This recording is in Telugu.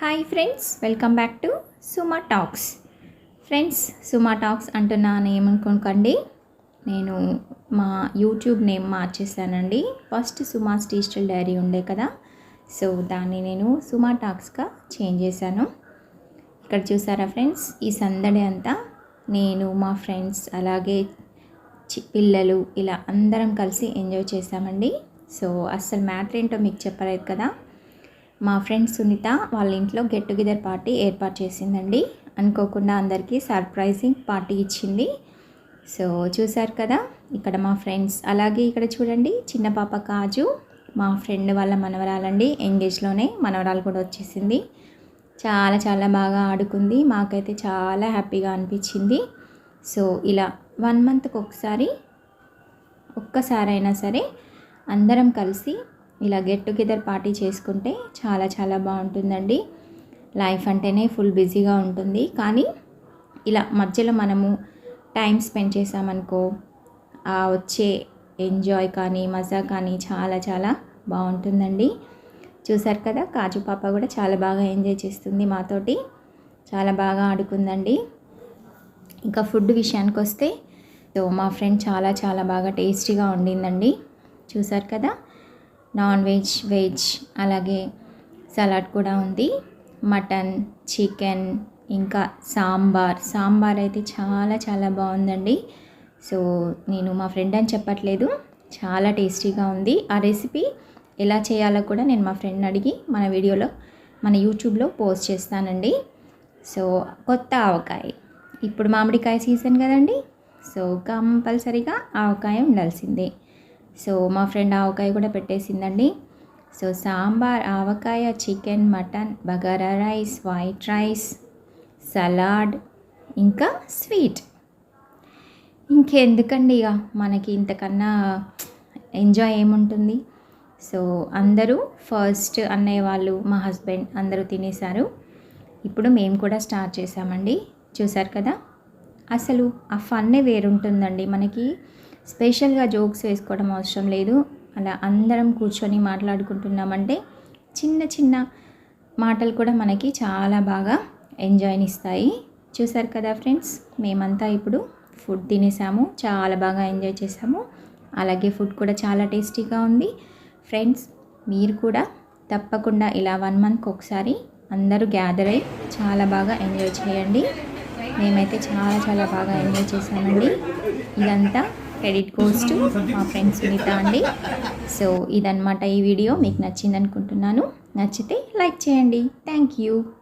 Hi friends welcome back to Suma talks friends Suma talks అంటున్నాను ఏమనుకోకండి నేను మా యూట్యూబ్ నేమ్ మార్చేసానండి ఫస్ట్ సుమాస్ డిజిటల్ డైరీ ఉండే కదా. సో దాన్ని నేను సుమా టాక్స్గా చేంజ్ చేశాను. ఇక్కడ చూసారా ఫ్రెండ్స్ ఈ సందడి అంతా నేను మా ఫ్రెండ్స్ అలాగే చి- పిల్లలు ఇలా అందరం కలిసి ఎంజాయ్ చేశామండి. సో అస్సలు మ్యాటర్ ఏంటో మీకు చెప్పలేదు కదా. మా ఫ్రెండ్ సునీత వాళ్ళ ఇంట్లో గెట్ టుగెదర్ పార్టీ ఏర్పాటు చేసిందండి. అనుకోకుండా అందరికీ సర్ప్రైజింగ్ పార్టీ ఇచ్చింది. సో చూసారు కదా ఇక్కడ మా ఫ్రెండ్స్. అలాగే ఇక్కడ చూడండి చిన్న పాప కాజు మా ఫ్రెండ్ వాళ్ళ మనవరాలండి. ఎంగేజ్లోనే మనవరాలు కూడా వచ్చేసింది. చాలా చాలా బాగా ఆడుకుంది. మాకైతే చాలా హ్యాపీగా అనిపించింది. సో ఇలా వన్ మంత్కి ఒకసారి ఒక్కసారైనా సరే అందరం కలిసి ఇలా గెట్ టుగెదర్ పార్టీ చేసుకుంటే చాలా చాలా బాగుంటుందండి. లైఫ్ అంటేనే ఫుల్ బిజీగా ఉంటుంది. కానీ ఇలా మధ్యలో మనము టైం స్పెండ్ చేసామనుకో ఆ వచ్చే ఎంజాయ్ కానీ మజా కానీ చాలా చాలా బాగుంటుందండి. చూసారు కదా కాజు పాప కూడా చాలా బాగా ఎంజాయ్ చేస్తుంది మాతోటి. చాలా బాగా ఆడుకుందండి. ఇంకా ఫుడ్ విషయానికి వస్తే సో మా ఫ్రెండ్ చాలా చాలా బాగా టేస్టీగా వండిందండి. చూసారు కదా నాన్ వెజ్ వెజ్ అలాగే సలాడ్ కూడా ఉంది. మటన్ చికెన్ ఇంకా సాంబార్. సాంబార్ అయితే చాలా చాలా బాగుందండి. సో నేను మా ఫ్రెండ్ అని చెప్పట్లేదు. చాలా టేస్టీగా ఉంది. ఆ రెసిపీ ఎలా చేయాలో కూడా నేను మా ఫ్రెండ్ని అడిగి మన వీడియోలో మన యూట్యూబ్లో పోస్ట్ చేస్తానండి. సో కొత్త ఆవకాయ. ఇప్పుడు మామిడికాయ సీజన్ కదండి. సో కంపల్సరీగా ఆవకాయ ఉండాల్సిందే. సో మా ఫ్రెండ్ ఆవకాయ కూడా పెట్టేసిందండి. సో సాంబార్ ఆవకాయ chicken mutton bagara rice white rice salad ఇంకా స్వీట్. ఇంకెందుకండి ఇక మనకి ఇంతకన్నా ఎంజాయ్ ఏముంటుంది? సో అందరూ ఫస్ట్ అన్నయ్య వాళ్ళు మా హస్బెండ్ అందరూ తినేశారు. ఇప్పుడు మేము కూడా స్టార్ట్ చేసామండి చూసారు కదా? అసలు ఆ ఫన్నే వేరుంటుందండి మనకి. స్పెషల్గా జోక్స్ వేసుకోవడం అవసరం లేదు. అలా అందరం కూర్చొని మాట్లాడుకుంటున్నామంటే చిన్న చిన్న మాటలు కూడా మనకి చాలా బాగా ఎంజాయ్ని ఇస్తాయి చూసారు కదా ఫ్రెండ్స్ మేమంతా ఇప్పుడు ఫుడ్ తినేసాము చాలా బాగా ఎంజాయ్ చేసాము. అలాగే ఫుడ్ కూడా చాలా టేస్టీగా ఉంది. ఫ్రెండ్స్ మీరు కూడా తప్పకుండా ఇలా వన్ మంత్కి ఒకసారి అందరూ గ్యాదర్ అయ్యి చాలా బాగా ఎంజాయ్ చేయండి. మేమైతే చాలా చాలా బాగా ఎంజాయ్ చేశామండి. ఇదంతా క్రెడిట్ గోస్ టు మా ఫ్రెండ్స్ సునీత అండి. సో ఇదన్నమాట ఈ వీడియో. మీకు నచ్చింది అనుకుంటున్నాను నచ్చితే లైక్ చేయండి. Thank you.